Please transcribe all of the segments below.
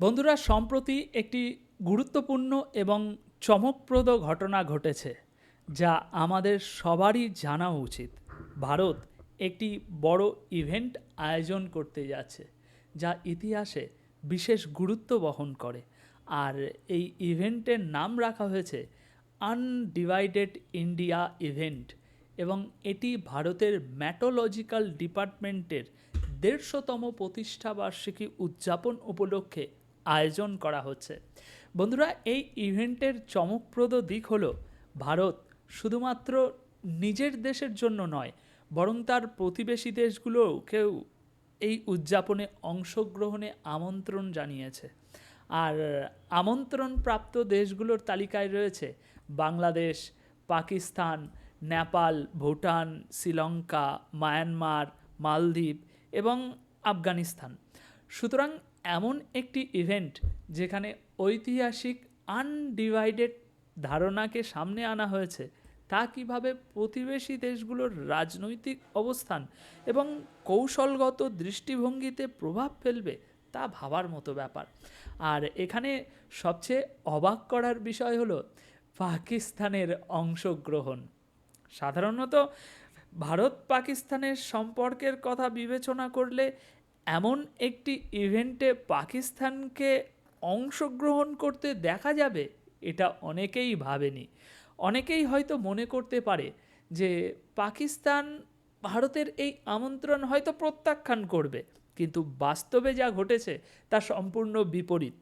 বন্ধুরা, সম্প্রতি একটি গুরুত্বপূর্ণ এবং চমকপ্রদ ঘটনা ঘটেছে, যা আমাদের সবারই জানা উচিত। ভারত একটি বড় ইভেন্ট আয়োজন করতে যাচ্ছে, যা ইতিহাসে বিশেষ গুরুত্ব বহন করে। আর এই ইভেন্টের নাম রাখা হয়েছে আনডিভাইডেড ইন্ডিয়া ইভেন্ট এবং এটি ভারতের ম্যাটোলজিক্যাল ডিপার্টমেন্টের দেড়শোতম প্রতিষ্ঠাবার্ষিকী উদযাপন উপলক্ষে আয়োজন করা হচ্ছে। বন্ধুরা, এই ইভেন্টের চমকপ্রদ দিক হলো, ভারত শুধুমাত্র নিজের দেশের জন্য নয়, বরং তার প্রতিবেশী দেশগুলোকেও এই উদযাপনে অংশগ্রহণে আমন্ত্রণ জানিয়েছে। আর আমন্ত্রণপ্রাপ্ত দেশগুলোর তালিকায় রয়েছে, বাংলাদেশ, পাকিস্তান, নেপাল, ভুটান, শ্রীলঙ্কা, মায়ানমার, মালদ্বীপ এবং আফগানিস্তান। সুতরাং এমন একটি ইভেন্ট যেখানে ঐতিহাসিক আনডিভাইডেড ধারণাকে সামনে আনা হয়েছে, তা কীভাবে প্রতিবেশী দেশগুলোর রাজনৈতিক অবস্থান এবং কৌশলগত দৃষ্টিভঙ্গিতে প্রভাব ফেলবে তা ভাবার মতো ব্যাপার। আর এখানে সবচেয়ে অবাক করার বিষয় হলো পাকিস্তানের অংশগ্রহণ। সাধারণত ভারত পাকিস্তানের সম্পর্কের কথা বিবেচনা করলে এমন একটি ইভেন্টে পাকিস্তানকে অংশগ্রহণ করতে দেখা যাবে, এটা অনেকেই ভাবেনি। অনেকেই হয়তো মনে করতে পারে যে পাকিস্তান ভারতের এই আমন্ত্রণ হয়তো প্রত্যাখ্যান করবে, কিন্তু বাস্তবে যা ঘটেছে তা সম্পূর্ণ বিপরীত।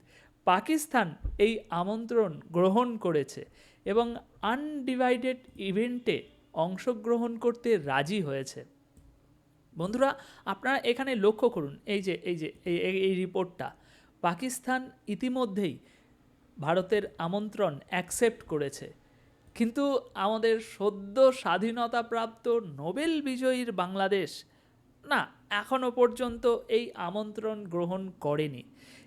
পাকিস্তান এই আমন্ত্রণ গ্রহণ করেছে এবং আনডিভাইডেড ইভেন্টে অংশগ্রহণ করতে রাজি হয়েছে। বন্ধুরা, আপনারা এখানে লক্ষ্য করুন, এই যে এই যে, এই, এই- রিপোর্টটা। পাকিস্তান ইতিমধ্যেই ভারতের আমন্ত্রণ অ্যাকসেপ্ট করেছে। কিন্তু আমাদের সদ্য স্বাধীনতাপ্রাপ্ত নোবেল বিজয়ীর বাংলাদেশ, না এখনও পর্যন্ত এই আমন্ত্রণ গ্রহণ করেনি।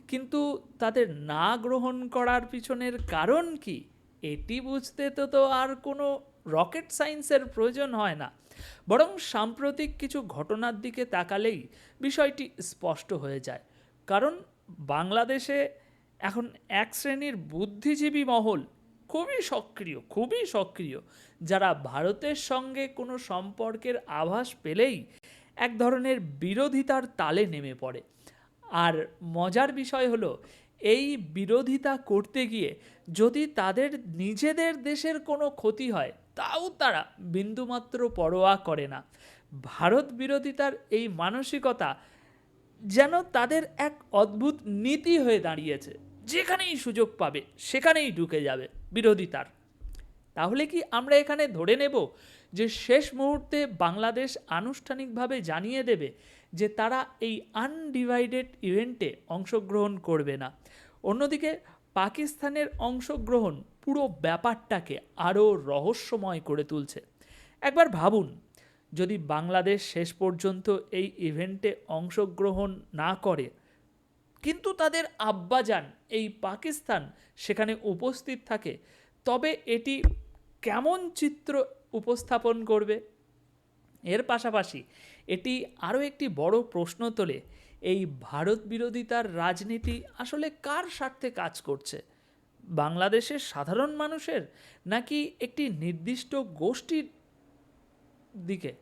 কিন্তু তাদের না গ্রহণ করার পিছনের কারণ কি? এটি বুঝতে তো তো আর কোনো রকেট সায়েন্সের প্রয়োজন হয় না। বরং সাম্প্রতিক কিছু ঘটনার দিকে তাকালেই বিষয়টি স্পষ্ট হয়ে যায়। কারণ বাংলাদেশে এখন এক শ্রেণির বুদ্ধিজীবী মহল খুবই সক্রিয় খুবই সক্রিয়, যারা ভারতের সঙ্গে কোনো সম্পর্কের আভাস পেলেই এক ধরনের বিরোধিতার তালে নেমে পড়ে। আর মজার বিষয় হলো, এই বিরোধিতা করতে গিয়ে যদি তাদের নিজেদের দেশের কোনো ক্ষতি হয় তাও তারা বিন্দুমাত্র পরোয়া করে না। ভারত বিরোধিতার এই মানসিকতা যেন তাদের এক অদ্ভুত নীতি হয়ে দাঁড়িয়েছে। যেখানেই সুযোগ পাবে, সেখানেই ঢুকে যাবে বিরোধিতার তাহলে কি আমরা এখানে ধরে নেব যে শেষ মুহূর্তে বাংলাদেশ আনুষ্ঠানিকভাবে জানিয়ে দেবে যে তারা এই আনডিভাইডেড ইভেন্টে অংশগ্রহণ করবে না? অন্যদিকে পাকিস্তানের অংশগ্রহণ পুরো ব্যাপারটাকে আরও রহস্যময় করে তুলছে। একবার ভাবুন, যদি বাংলাদেশ শেষ পর্যন্ত এই ইভেন্টে অংশগ্রহণ না করে, কিন্তু তাদের আব্বাজান এই পাকিস্তান সেখানে উপস্থিত থাকে, তবে এটি কেমন চিত্র উপস্থাপন করবে? এর পাশাপাশি এটি আরও একটি বড় প্রশ্ন তোলে, এই ভারত বিরোধিতার রাজনীতি আসলে কার স্বার্থে কাজ করছে? বাংলাদেশের সাধারণ মানুষের নাকি একটি নির্দিষ্ট গোষ্ঠীর দিকে?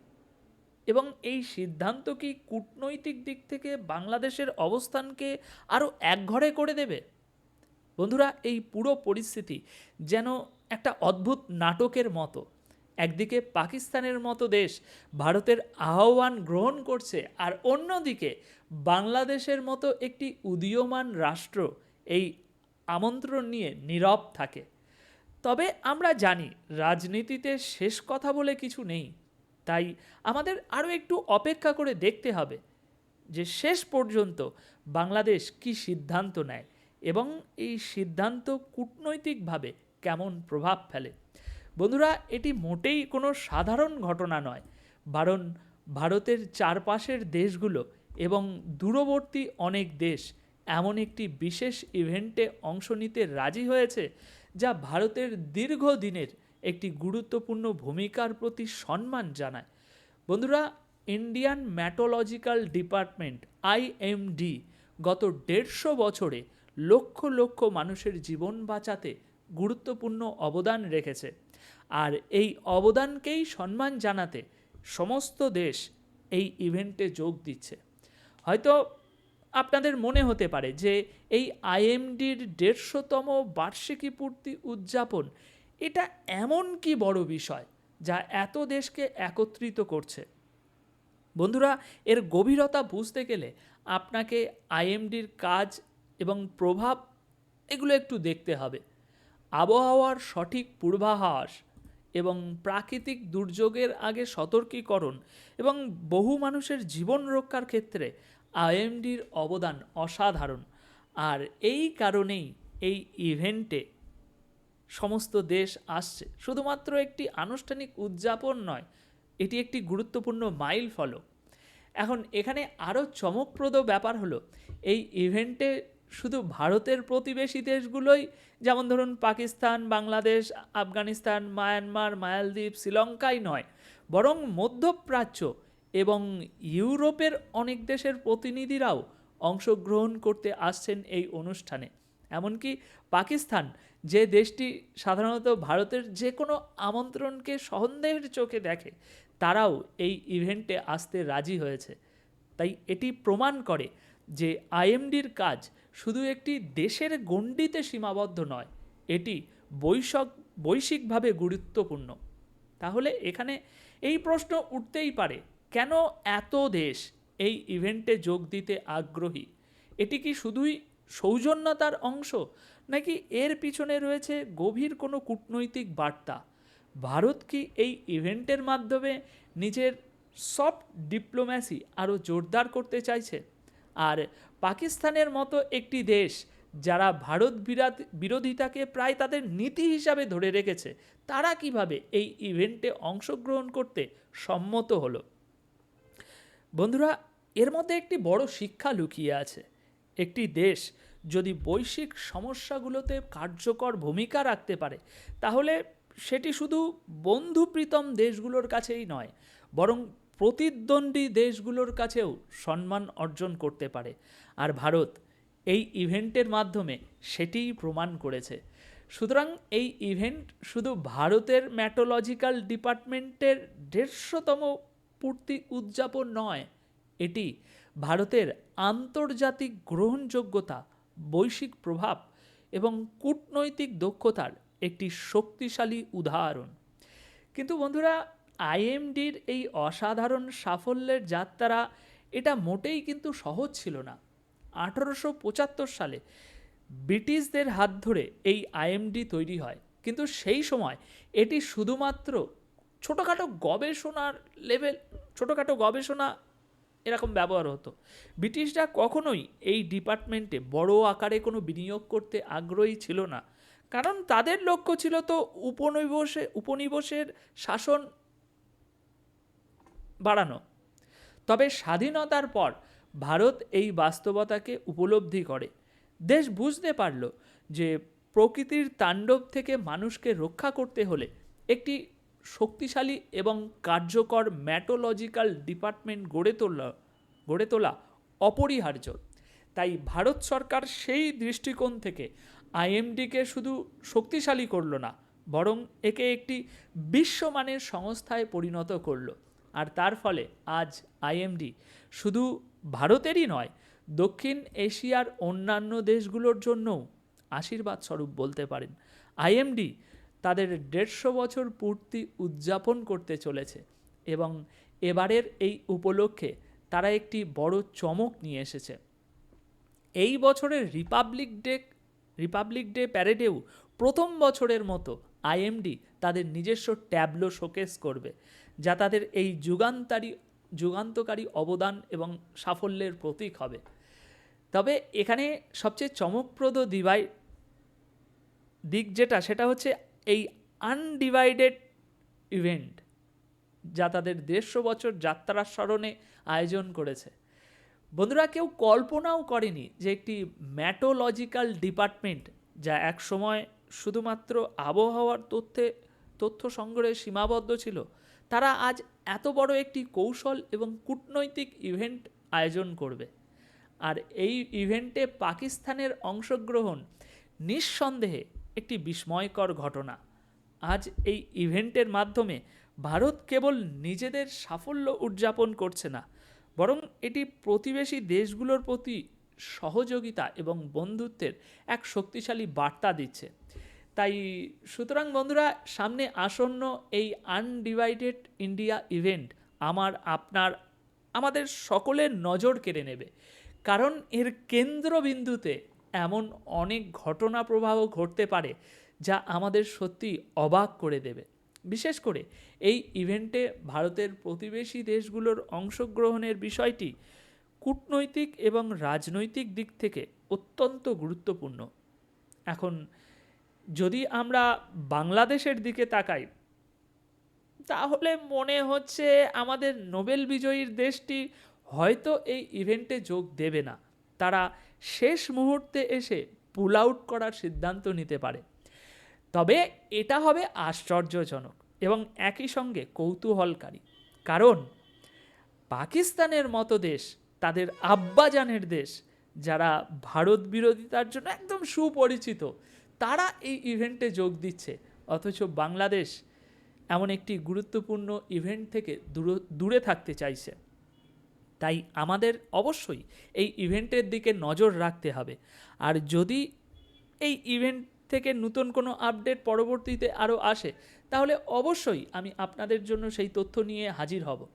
এবং এই সিদ্ধান্ত কি কূটনৈতিক দিক থেকে বাংলাদেশের অবস্থানকে আরও একঘরে করে দেবে? বন্ধুরা, এই পুরো পরিস্থিতি যেন একটা অদ্ভুত নাটকের মতো। একদিকে পাকিস্তানের মতো দেশ ভারতের আহ্বান গ্রহণ করছে আর অন্যদিকে বাংলাদেশের মতো একটি উদীয়মান রাষ্ট্র এই আমন্ত্রণ নিয়ে নীরব থাকে। তবে আমরা জানি, রাজনীতিতে শেষ কথা বলে কিছু নেই। তাই আমাদের আরও একটু অপেক্ষা করে দেখতে হবে যে শেষ পর্যন্ত বাংলাদেশ কি সিদ্ধান্ত নেয় এবং এই সিদ্ধান্ত কূটনৈতিকভাবে কেমন প্রভাব ফেলে। বন্ধুরা, এটি মোটেই কোনো সাধারণ ঘটনা নয় কারণ ভারতের চারপাশের দেশগুলো এবং দূরবর্তী অনেক দেশ এমন একটি বিশেষ ইভেন্টে অংশ নিতে রাজি হয়েছে, যা ভারতের দীর্ঘদিনের একটি গুরুত্বপূর্ণ ভূমিকার প্রতি সম্মান জানায়। বন্ধুরা, ইন্ডিয়ান ম্যাটোলজিক্যাল ডিপার্টমেন্ট আইএমডি গত দেড়শো বছরে লক্ষ লক্ষ মানুষের জীবন বাঁচাতে গুরুত্বপূর্ণ অবদান রেখেছে। আর এই অবদানকেই সম্মান জানাতে সমস্ত দেশ এই ইভেন্টে যোগ দিচ্ছে। হয়তো আপনাদের মনে হতে পারে যে এই আইএমডির দেড়শোতম বার্ষিকী পূর্তি উদযাপন, এটা এমন কি বড় বিষয় যা এত দেশকে একত্রিত করছে? বন্ধুরা, এর গভীরতা বুঝতে গেলে আপনাকে আইএমডির কাজ এবং প্রভাব এগুলো একটু দেখতে হবে। আবহাওয়ার সঠিক পূর্বাভাস এবং প্রাকৃতিক দুর্যোগের আগে সতর্কীকরণ এবং বহু মানুষের জীবন রক্ষার ক্ষেত্রে আইএমডির অবদান অসাধারণ। আর এই কারণেই এই ইভেন্টে সমস্ত দেশ আসছে। শুধুমাত্র একটি আনুষ্ঠানিক উদযাপন নয়, এটি একটি গুরুত্বপূর্ণ মাইল ফলক এখন এখানে আরও চমকপ্রদ ব্যাপার হলো, এই ইভেন্টে শুধু ভারতের প্রতিবেশী দেশগুলোই, যেমন ধরুন পাকিস্তান, বাংলাদেশ, আফগানিস্তান, মায়ানমার, মায়ালদ্বীপ, শ্রীলঙ্কাই নয়, বরং মধ্যপ্রাচ্য এবং ইউরোপের অনেক দেশের প্রতিনিধিরাও অংশগ্রহণ করতে আসছেন এই অনুষ্ঠানে। এমনকি পাকিস্তান, যে দেশটি সাধারণত ভারতের যে কোনো আমন্ত্রণকে সন্দেহের চোখে দেখে, তারাও এই ইভেন্টে আসতে রাজি হয়েছে। তাই এটি প্রমাণ করে যে আইএমডির কাজ শুধু একটি দেশের গণ্ডিতে সীমাবদ্ধ নয়, এটি বৈশক বৈশ্বিকভাবে গুরুত্বপূর্ণ। তাহলে এখানে এই প্রশ্ন উঠতেই পারে কেন এত দেশ এই ইভেন্টে যোগ দিতে আগ্রহী? এটি কি শুধুই সৌজন্যতার অংশ, নাকি এর পিছনে রয়েছে গভীর কোনো কূটনৈতিক বার্তা? ভারত কি এই ইভেন্টের মাধ্যমে নিজের সফট ডিপ্লোম্যাসি আরও জোরদার করতে চাইছে? আর পাকিস্তানের মতো একটি দেশ, যারা ভারত বিরোধিতাকে প্রায় তাদের নীতি হিসাবে ধরে রেখেছে, তারা কীভাবে এই ইভেন্টে অংশগ্রহণ করতে সম্মত হলো? বন্ধুরা, এর মধ্যে একটি বড় শিক্ষা লুকিয়ে আছে। একটি দেশ যদি বৈশ্বিক সমস্যাগুলোতে কার্যকর ভূমিকা রাখতে পারে, তাহলে সেটি শুধু বন্ধুপ্রীতম দেশগুলোর কাছেই নয়, বরং প্রতিদ্বন্দ্বী দেশগুলোর কাছেও সম্মান অর্জন করতে পারে। আর ভারত এই ইভেন্টের মাধ্যমে সেটিই প্রমাণ করেছে। সুতরাং এই ইভেন্ট শুধু ভারতের ম্যাটোলজিক্যাল ডিপার্টমেন্টের দেড়শোতম পূর্তি উদযাপন নয়। এটি ভারতের আন্তর্জাতিক গ্রহণযোগ্যতা, বৈশ্বিক প্রভাব এবং কূটনৈতিক দক্ষতার একটি শক্তিশালী উদাহরণ। কিন্তু বন্ধুরা, আইএমডির এই অসাধারণ সাফল্যের যাত্রা এটা মোটেই কিন্তু সহজ ছিল না। আঠারোশো পঁচাত্তর সালে ব্রিটিশদের হাত ধরে এই আইএমডি তৈরি হয়। কিন্তু সেই সময় এটি শুধুমাত্র ছোটোখাটো গবেষণার লেভেল ছোটোখাটো গবেষণা এরকম ব্যবহার হতো। ব্রিটিশরা কখনোই এই ডিপার্টমেন্টে বড় আকারে কোনো বিনিয়োগ করতে আগ্রহী ছিল না। কারণ তাদের লক্ষ্য ছিল তো উপনিবেশে, উপনিবেশের শাসন বাড়ানো। তবে স্বাধীনতার পর ভারত এই বাস্তবতাকে উপলব্ধি করে। দেশ বুঝতে পারল যে প্রকৃতির তাণ্ডব থেকে মানুষকে রক্ষা করতে হলে একটি শক্তিশালী এবং কার্যকর ম্যাটোলজিক্যাল ডিপার্টমেন্ট গড়ে তোলা গড়ে তোলা অপরিহার্য। তাই ভারত সরকার সেই দৃষ্টিকোণ থেকে আইএমডিকে শুধু শক্তিশালী করল না, বরং একে একটি বিশ্বমানের সংস্থায় পরিণত করল। আর তার ফলে আজ আইএমডি শুধু ভারতেরই নয়, দক্ষিণ এশিয়ার অন্যান্য দেশগুলোর জন্যও আশীর্বাদ স্বরূপ বলতে পারেন। আইএমডি তাদের দেড়শো বছর পূর্তি উদযাপন করতে চলেছে এবং এবারের এই উপলক্ষে তারা একটি বড় চমক নিয়ে এসেছে। এই বছরের রিপাবলিক ডে রিপাবলিক ডে প্যারেডেও প্রথম বছরের মতো আইএমডি তাদের নিজস্ব ট্যাবলো শোকেস করবে, যা তাদের এই যুগান্তারী, যুগান্তকারী অবদান এবং সাফল্যের প্রতীক হবে। তবে এখানে সবচেয়ে চমকপ্রদ দিবাই, দিক যেটা সেটা হচ্ছে এই আনডিভাইডেড ইভেন্ট যা তাদের দেড়শো বছর যাত্রার স্মরণে আয়োজন করেছে। বন্ধুরা, কেউ কল্পনাও করেনি যে একটি ম্যাটোলজিক্যাল ডিপার্টমেন্ট যা এক সময় শুধুমাত্র আবহাওয়ার তথ্যে, তথ্য সংগ্রহে সীমাবদ্ধ ছিল, তারা আজ এত বড় একটি কৌশল এবং কূটনৈতিক ইভেন্ট আয়োজন করবে। আর এই ইভেন্টে পাকিস্তানের অংশগ্রহণ নিঃসন্দেহে একটি বিস্ময়কর ঘটনা। আজ এই ইভেন্টের মাধ্যমে ভারত কেবল নিজেদের সাফল্য উদযাপন করছে না, বরং এটি প্রতিবেশী দেশগুলোর প্রতি সহযোগিতা এবং বন্ধুত্বের এক শক্তিশালী বার্তা দিচ্ছে। তাই সুতরাং বন্ধুরা, সামনে আসন্ন এই আনডিভাইডেড ইন্ডিয়া ইভেন্ট আমার, আপনার, আমাদের সকলের নজর কেড়ে নেবে। কারণ এর কেন্দ্রবিন্দুতে এমন অনেক ঘটনা প্রবাহ ঘটতে পারে যা আমাদের সত্যি অবাক করে দেবে। বিশেষ করে এই ইভেন্টে ভারতের প্রতিবেশী দেশগুলোর অংশগ্রহণের বিষয়টি কূটনৈতিক এবং রাজনৈতিক দিক থেকে অত্যন্ত গুরুত্বপূর্ণ। এখন যদি আমরা বাংলাদেশের দিকে তাকাই, তাহলে মনে হচ্ছে আমাদের নোবেল বিজয়ীর দেশটি হয়তো এই ইভেন্টে যোগ দেবে না। তারা শেষ মুহূর্তে এসে পুল আউট করার সিদ্ধান্ত নিতে পারে। তবে এটা হবে আশ্চর্যজনক এবং একই সঙ্গে কৌতূহলকারী। কারণ পাকিস্তানের মতো দেশ, তাদের আব্বাজানের দেশ, যারা ভারত বিরোধিতার জন্য একদম সুপরিচিত, তারা এই ইভেন্টে যোগ দিচ্ছে। অথচ বাংলাদেশ এমন একটি গুরুত্বপূর্ণ ইভেন্ট থেকে দূর থাকতে চাইছে। তাই আমাদের অবশ্যই এই ইভেন্টের দিকে নজর রাখতে হবে। আর যদি এই ইভেন্ট থেকে নতুন কোনো আপডেট পরবর্তীতে আরও আসে, তাহলে অবশ্যই আমি আপনাদের জন্য সেই তথ্য নিয়ে হাজির হব।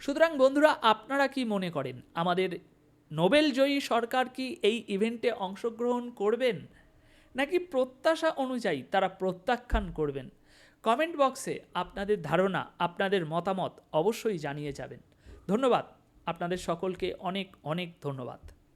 সুতরাং বন্ধুরা, আপনারা কি মনে করেন, আমাদের নোবেল জয়ী সরকার কি এই ইভেন্টে অংশগ্রহণ করবেন? নাকি প্রত্যাশা অনুযায়ী তারা প্রত্যাখ্যান করবেন? কমেন্ট বক্সে আপনাদের ধারণা, আপনাদের মতামত অবশ্যই জানিয়ে যাবেন। ধন্যবাদ। আপনাদের সকলকে অনেক অনেক ধন্যবাদ।